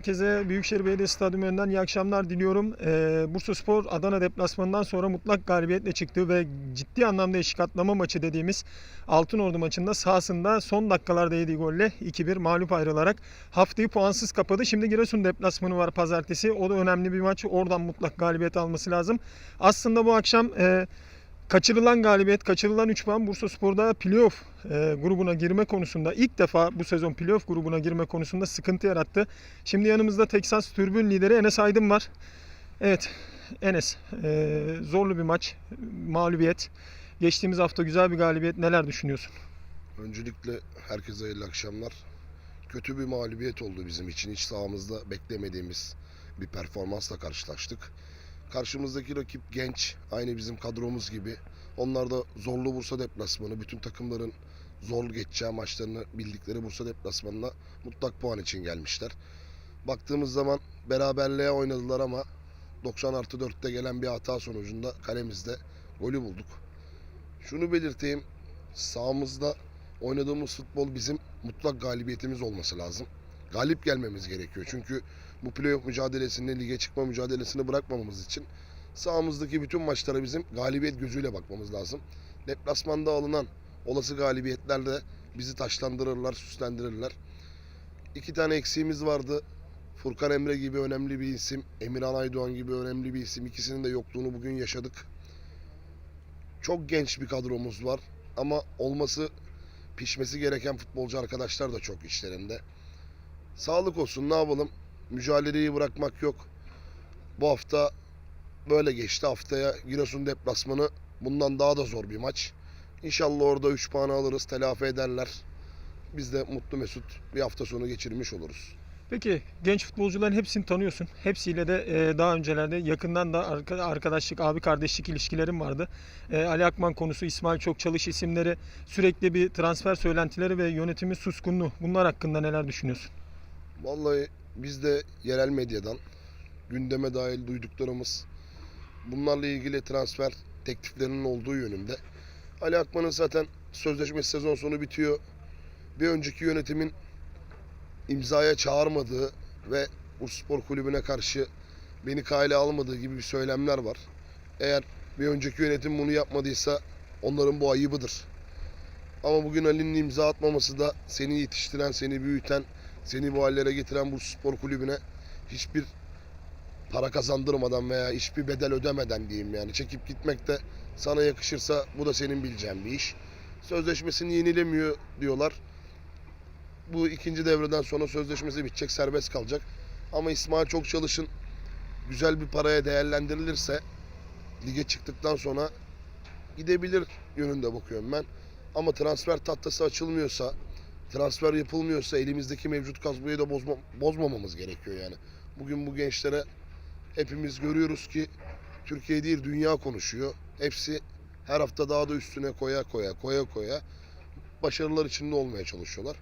Herkese Büyükşehir Belediyesi Stadyumu önünden iyi akşamlar diliyorum. Ee, Bursa Spor Adana deplasmanından sonra mutlak galibiyetle çıktı ve ciddi anlamda eşik atlama maçı dediğimiz Altınordu maçında sahasında son dakikalarda yediği golle 2-1 mağlup ayrılarak haftayı puansız kapadı. Şimdi Giresun deplasmanı var pazartesi. O da önemli bir maç. Oradan mutlak galibiyet alması lazım. Aslında bu akşam e, Kaçırılan galibiyet, kaçırılan 3 puan Bursa Spor'da playoff e, grubuna girme konusunda ilk defa bu sezon playoff grubuna girme konusunda sıkıntı yarattı. Şimdi yanımızda Texas Türbün lideri Enes Aydın var. Evet Enes e, zorlu bir maç, mağlubiyet. Geçtiğimiz hafta güzel bir galibiyet. Neler düşünüyorsun? Öncelikle herkese hayırlı akşamlar. Kötü bir mağlubiyet oldu bizim için. Hiç sahamızda beklemediğimiz bir performansla karşılaştık. Karşımızdaki rakip genç, aynı bizim kadromuz gibi. Onlar da zorlu Bursa deplasmanı, bütün takımların zor geçeceği maçlarını bildikleri Bursa deplasmanına mutlak puan için gelmişler. Baktığımız zaman beraberliğe oynadılar ama 90 artı 4'te gelen bir hata sonucunda kalemizde golü bulduk. Şunu belirteyim, sahamızda oynadığımız futbol bizim mutlak galibiyetimiz olması lazım. Galip gelmemiz gerekiyor. Çünkü bu playoff mücadelesini, lige çıkma mücadelesini bırakmamamız için sahamızdaki bütün maçlara bizim galibiyet gözüyle bakmamız lazım. Deplasmanda alınan olası galibiyetler de bizi taşlandırırlar, süslendirirler. İki tane eksiğimiz vardı. Furkan Emre gibi önemli bir isim, Emirhan Aydoğan gibi önemli bir isim. İkisinin de yokluğunu bugün yaşadık. Çok genç bir kadromuz var ama olması pişmesi gereken futbolcu arkadaşlar da çok işlerinde. Sağlık olsun ne yapalım? Mücadeleyi bırakmak yok. Bu hafta böyle geçti. Haftaya Giresun deplasmanı bundan daha da zor bir maç. İnşallah orada 3 puan alırız, telafi ederler. Biz de mutlu mesut bir hafta sonu geçirmiş oluruz. Peki genç futbolcuların hepsini tanıyorsun. Hepsiyle de e, daha öncelerde yakından da arka- arkadaşlık, abi kardeşlik ilişkilerim vardı. E, Ali Akman konusu, İsmail Çokçalış isimleri, sürekli bir transfer söylentileri ve yönetimin suskunluğu. Bunlar hakkında neler düşünüyorsun? Vallahi biz de yerel medyadan gündeme dahil duyduklarımız bunlarla ilgili transfer tekliflerinin olduğu yönünde. Ali Akman'ın zaten sözleşmesi sezon sonu bitiyor. Bir önceki yönetimin imzaya çağırmadığı ve Bursaspor Kulübü'ne karşı beni kale almadığı gibi bir söylemler var. Eğer bir önceki yönetim bunu yapmadıysa onların bu ayıbıdır. Ama bugün Ali'nin imza atmaması da seni yetiştiren, seni büyüten, seni bu hallere getiren Bursaspor Kulübü'ne hiçbir para kazandırmadan veya hiçbir bedel ödemeden diyeyim yani çekip gitmek de sana yakışırsa bu da senin bileceğin bir iş. Sözleşmesini yenilemiyor diyorlar. Bu ikinci devreden sonra sözleşmesi bitecek, serbest kalacak. Ama İsmail çok çalışın güzel bir paraya değerlendirilirse lige çıktıktan sonra gidebilir yönünde bakıyorum ben. Ama transfer tahtası açılmıyorsa, transfer yapılmıyorsa elimizdeki mevcut kadroyu da bozma, bozmamamız gerekiyor yani. Bugün bu gençlere hepimiz görüyoruz ki Türkiye değil dünya konuşuyor. Hepsi her hafta daha da üstüne koya koya koya koya başarılar içinde olmaya çalışıyorlar.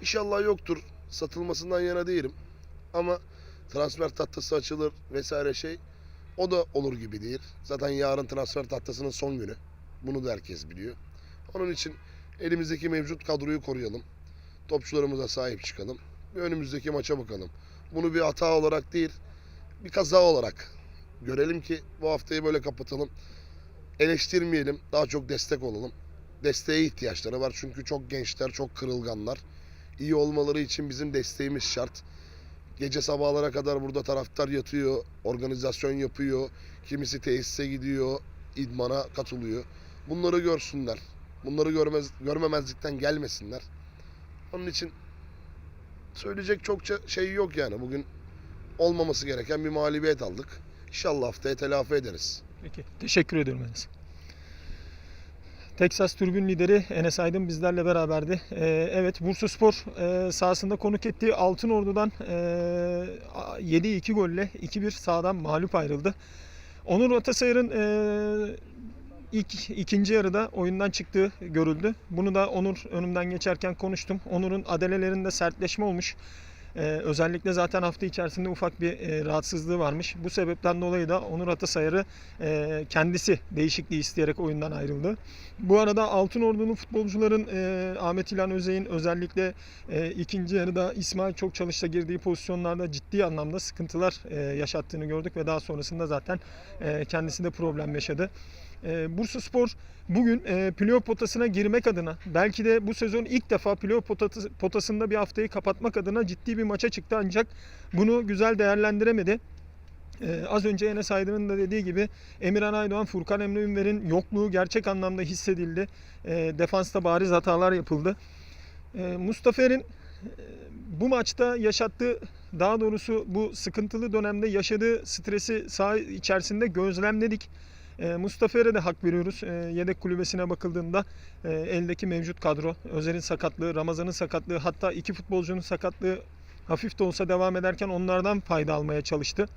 İnşallah yoktur. Satılmasından yana değilim. Ama transfer tahtası açılır vesaire şey o da olur gibi değil. Zaten yarın transfer tahtasının son günü. Bunu da herkes biliyor. Onun için elimizdeki mevcut kadroyu koruyalım. Topçularımıza sahip çıkalım. Bir önümüzdeki maça bakalım. Bunu bir hata olarak değil, bir kaza olarak görelim ki bu haftayı böyle kapatalım. Eleştirmeyelim, daha çok destek olalım. Desteğe ihtiyaçları var çünkü çok gençler, çok kırılganlar. İyi olmaları için bizim desteğimiz şart. Gece sabahlara kadar burada taraftar yatıyor, organizasyon yapıyor. Kimisi tesise gidiyor, idmana katılıyor. Bunları görsünler. Bunları görmez, görmemezlikten gelmesinler. Onun için söyleyecek çokça şey yok yani. Bugün olmaması gereken bir mağlubiyet aldık. İnşallah haftaya telafi ederiz. Peki. Teşekkür ediyorum Enes. Texas Türbün lideri Enes Aydın bizlerle beraberdi. Ee, evet Bursa Spor e, sahasında konuk ettiği Altınordu'dan e, 7-2 golle 2-1 sahadan mağlup ayrıldı. Onur Atasayır'ın e, ilk ikinci yarıda oyundan çıktığı görüldü. Bunu da Onur önümden geçerken konuştum. Onur'un adelelerinde sertleşme olmuş. Ee, özellikle zaten hafta içerisinde ufak bir e, rahatsızlığı varmış. Bu sebepten dolayı da Onur Atasayar'ı e, kendisi değişikliği isteyerek oyundan ayrıldı. Bu arada Altın Ordu'nun futbolcuların e, Ahmet İlhan Özey'in özellikle e, ikinci yarıda İsmail çok çalışta girdiği pozisyonlarda ciddi anlamda sıkıntılar e, yaşattığını gördük ve daha sonrasında zaten e, kendisi de problem yaşadı. E, Bursa Spor bugün e, playoff potasına girmek adına belki de bu sezon ilk defa playoff potası, potasında bir haftayı kapatmak adına ciddi bir maça çıktı ancak bunu güzel değerlendiremedi. Ee, az önce Enes Aydın'ın da dediği gibi Emirhan Aydoğan, Furkan Emre Ünver'in yokluğu gerçek anlamda hissedildi. E, defansta bariz hatalar yapıldı. E, Mustafa Er'in e, bu maçta yaşattığı daha doğrusu bu sıkıntılı dönemde yaşadığı stresi saha içerisinde gözlemledik. E, Mustafa Er'e de hak veriyoruz. E, yedek kulübesine bakıldığında e, eldeki mevcut kadro, Özer'in sakatlığı, Ramazan'ın sakatlığı hatta iki futbolcunun sakatlığı hafif de olsa devam ederken onlardan fayda almaya çalıştı.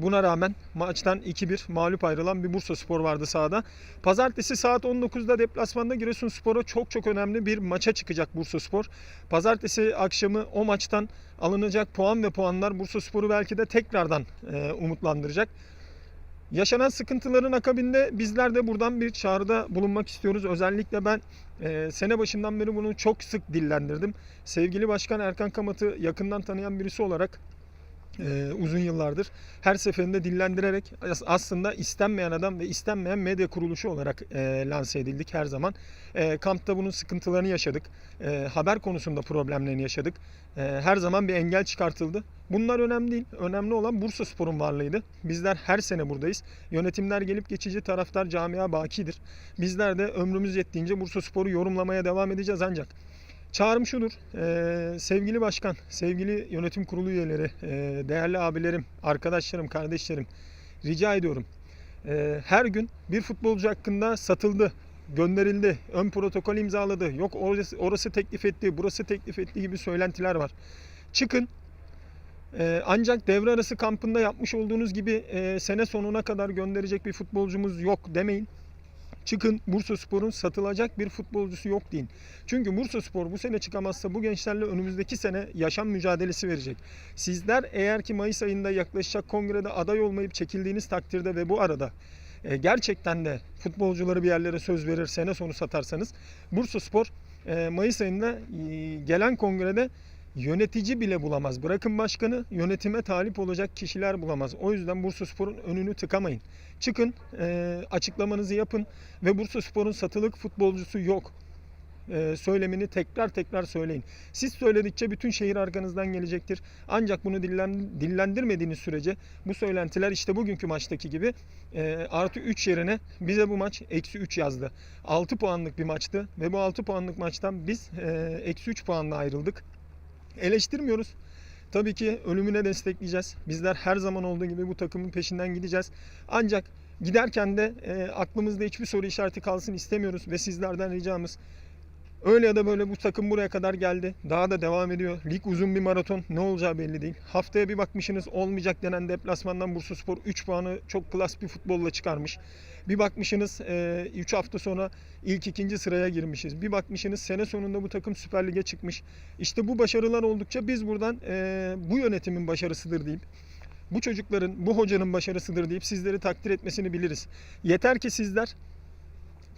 Buna rağmen maçtan 2-1 mağlup ayrılan bir Bursa Spor vardı sahada. Pazartesi saat 19'da deplasmanda Giresunspor'a çok çok önemli bir maça çıkacak Bursa Spor. Pazartesi akşamı o maçtan alınacak puan ve puanlar Bursa Spor'u belki de tekrardan umutlandıracak. Yaşanan sıkıntıların akabinde bizler de buradan bir çağrıda bulunmak istiyoruz. Özellikle ben e, sene başından beri bunu çok sık dillendirdim. Sevgili Başkan Erkan Kamat'ı yakından tanıyan birisi olarak e, uzun yıllardır her seferinde dillendirerek as- aslında istenmeyen adam ve istenmeyen medya kuruluşu olarak e, lanse edildik her zaman. E, kampta bunun sıkıntılarını yaşadık. E, haber konusunda problemlerini yaşadık. E, her zaman bir engel çıkartıldı. Bunlar önemli değil. Önemli olan Bursa Spor'un varlığıydı. Bizler her sene buradayız. Yönetimler gelip geçici, taraftar camia bakidir. Bizler de ömrümüz yettiğince Bursa Spor'u yorumlamaya devam edeceğiz ancak Çağrım şudur, e, sevgili başkan, sevgili yönetim kurulu üyeleri, e, değerli abilerim, arkadaşlarım, kardeşlerim rica ediyorum. E, her gün bir futbolcu hakkında satıldı, gönderildi, ön protokol imzaladı, yok orası, orası teklif etti, burası teklif etti gibi söylentiler var. Çıkın, e, ancak devre arası kampında yapmış olduğunuz gibi e, sene sonuna kadar gönderecek bir futbolcumuz yok demeyin. Çıkın Bursa Spor'un satılacak bir futbolcusu yok deyin. Çünkü Bursa Spor bu sene çıkamazsa bu gençlerle önümüzdeki sene yaşam mücadelesi verecek. Sizler eğer ki Mayıs ayında yaklaşacak kongrede aday olmayıp çekildiğiniz takdirde ve bu arada e, gerçekten de futbolcuları bir yerlere söz verir sene sonu satarsanız Bursa Spor e, Mayıs ayında e, gelen kongrede yönetici bile bulamaz. Bırakın başkanı yönetime talip olacak kişiler bulamaz. O yüzden Bursa Spor'un önünü tıkamayın. Çıkın e, açıklamanızı yapın ve Bursa Spor'un satılık futbolcusu yok e, söylemini tekrar tekrar söyleyin. Siz söyledikçe bütün şehir arkanızdan gelecektir. Ancak bunu dillen, dillendirmediğiniz sürece bu söylentiler işte bugünkü maçtaki gibi e, artı 3 yerine bize bu maç eksi 3 yazdı. 6 puanlık bir maçtı ve bu 6 puanlık maçtan biz e, eksi 3 puanla ayrıldık. Eleştirmiyoruz. Tabii ki ölümüne destekleyeceğiz. Bizler her zaman olduğu gibi bu takımın peşinden gideceğiz. Ancak giderken de e, aklımızda hiçbir soru işareti kalsın istemiyoruz ve sizlerden ricamız Öyle ya da böyle bu takım buraya kadar geldi. Daha da devam ediyor. Lig uzun bir maraton. Ne olacağı belli değil. Haftaya bir bakmışsınız olmayacak denen deplasmandan Bursaspor 3 puanı çok klas bir futbolla çıkarmış. Bir bakmışsınız 3 hafta sonra ilk ikinci sıraya girmişiz. Bir bakmışsınız sene sonunda bu takım Süper Lig'e çıkmış. İşte bu başarılar oldukça biz buradan e, bu yönetimin başarısıdır deyip bu çocukların, bu hocanın başarısıdır deyip sizleri takdir etmesini biliriz. Yeter ki sizler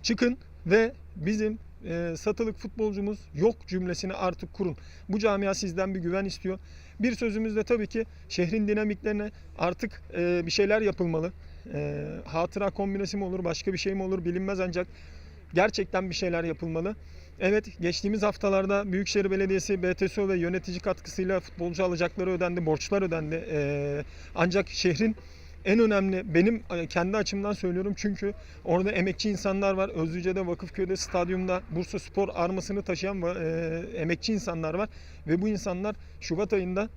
çıkın ve bizim e, satılık futbolcumuz yok cümlesini artık kurun. Bu camia sizden bir güven istiyor. Bir sözümüz de tabii ki şehrin dinamiklerine artık e, bir şeyler yapılmalı. E, hatıra kombinesi mi olur, başka bir şey mi olur bilinmez ancak gerçekten bir şeyler yapılmalı. Evet geçtiğimiz haftalarda Büyükşehir Belediyesi, BTSO ve yönetici katkısıyla futbolcu alacakları ödendi, borçlar ödendi. E, ancak şehrin en önemli benim e, kendi açımdan söylüyorum çünkü orada emekçi insanlar var. Özlüce'de, Vakıfköy'de, stadyumda Bursa Spor armasını taşıyan e, emekçi insanlar var. Ve bu insanlar Şubat ayında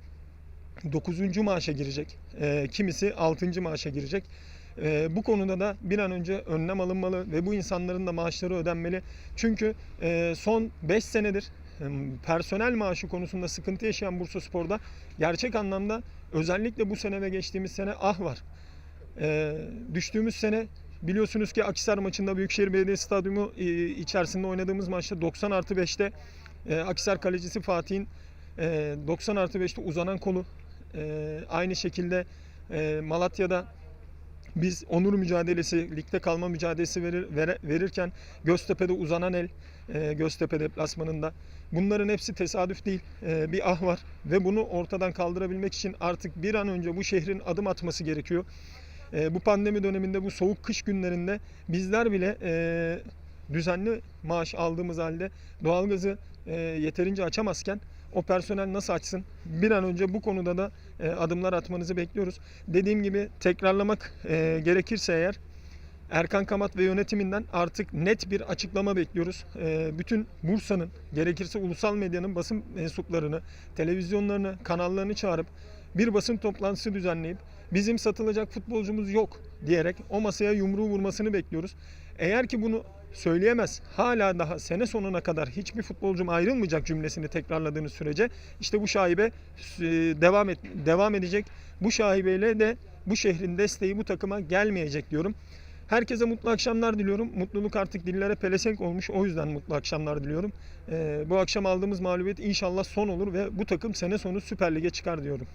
9. maaşa girecek. E, kimisi 6. maaşa girecek. E, bu konuda da bir an önce önlem alınmalı ve bu insanların da maaşları ödenmeli. Çünkü e, son 5 senedir personel maaşı konusunda sıkıntı yaşayan Bursa Spor'da gerçek anlamda özellikle bu sene ve geçtiğimiz sene ah var. E, düştüğümüz sene biliyorsunuz ki Akhisar maçında Büyükşehir Belediye Stadyumu e, içerisinde oynadığımız maçta 90 artı 5'te e, Akhisar kalecisi Fatih'in e, 90 artı 5'te uzanan kolu. E, aynı şekilde e, Malatya'da biz onur mücadelesi, ligde kalma mücadelesi verir, vere- verirken Göztepe'de uzanan el, e, Göztepe deplasmanında. Bunların hepsi tesadüf değil. E, bir ah var ve bunu ortadan kaldırabilmek için artık bir an önce bu şehrin adım atması gerekiyor. E, bu pandemi döneminde, bu soğuk kış günlerinde bizler bile e, düzenli maaş aldığımız halde doğalgazı e, yeterince açamazken o personel nasıl açsın? Bir an önce bu konuda da e, adımlar atmanızı bekliyoruz. Dediğim gibi tekrarlamak e, gerekirse eğer Erkan Kamat ve yönetiminden artık net bir açıklama bekliyoruz. E, bütün Bursa'nın gerekirse ulusal medyanın basın mensuplarını, televizyonlarını, kanallarını çağırıp bir basın toplantısı düzenleyip bizim satılacak futbolcumuz yok diyerek o masaya yumruğu vurmasını bekliyoruz. Eğer ki bunu söyleyemez, hala daha sene sonuna kadar hiçbir futbolcum ayrılmayacak cümlesini tekrarladığınız sürece işte bu şaibe e, devam et, devam edecek. Bu şaibeyle de bu şehrin desteği bu takıma gelmeyecek diyorum. Herkese mutlu akşamlar diliyorum. Mutluluk artık dillere pelesenk olmuş. O yüzden mutlu akşamlar diliyorum. Ee, bu akşam aldığımız mağlubiyet inşallah son olur ve bu takım sene sonu Süper Lig'e çıkar diyorum.